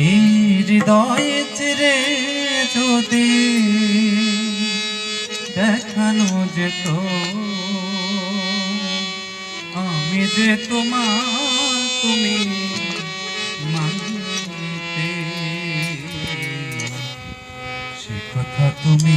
এই হৃদয়ে চিরে দেখানো যেত আমি যে তোমার তুমি সে কথা তুমি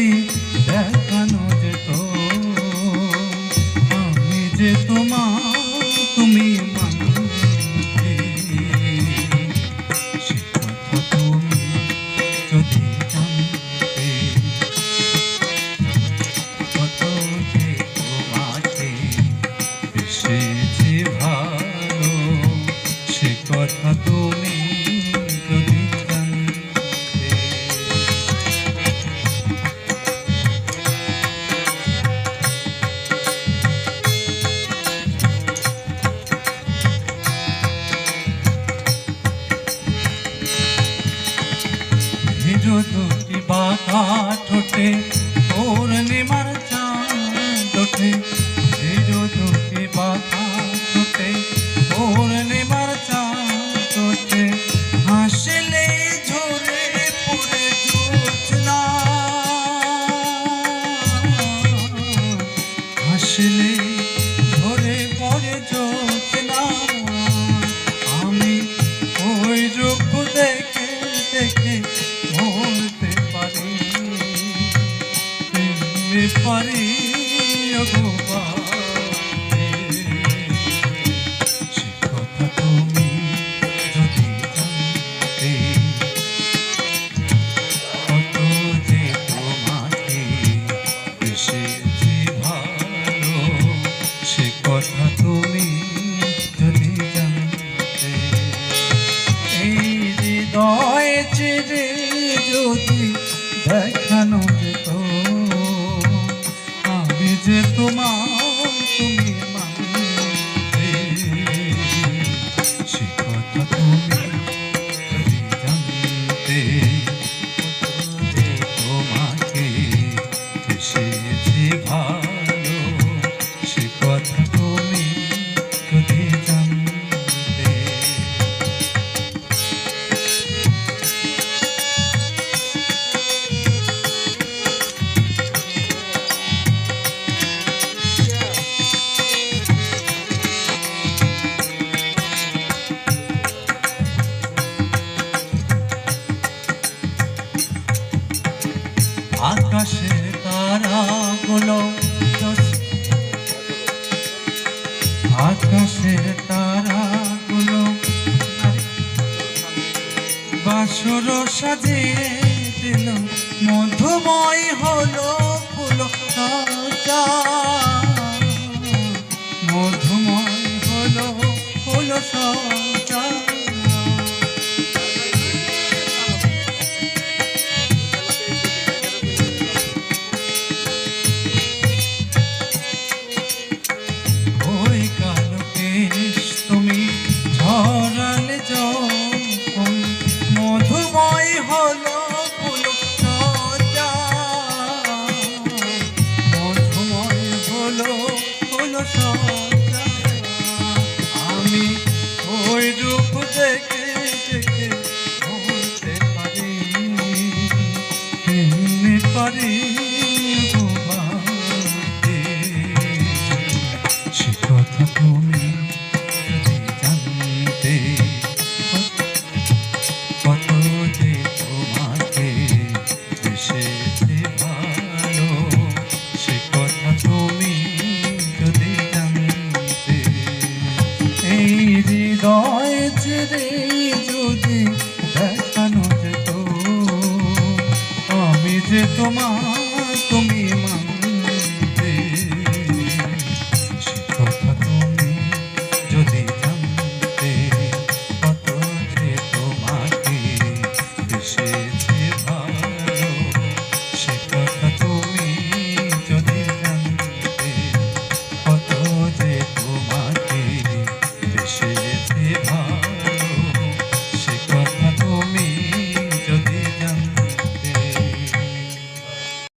আমি যে দুটি বাঁকা ঠোঁটে পূর্ণিমার চাঁদ ওঠে। হিজো দুটি বাঁকা ঠোঁটে পূর্ণিমার চাঁদ ওঠে। হাসলে ঝরে পড়ে জোছনা হাসলে প্রেমে পারি কথা তুমি আকাশের তারাগুলো আকাশের তারাগুলো বাসর সাজিয়ে দিল মধুময় হলো ফুল। ঘুমাতে সে কথা তুমি জানতে কত যে তোমাকে বেসেছে ভালো, সে কথা তুমি যদি জানতে। এই হৃদয় ছেড়ে দেখানো যেত আমি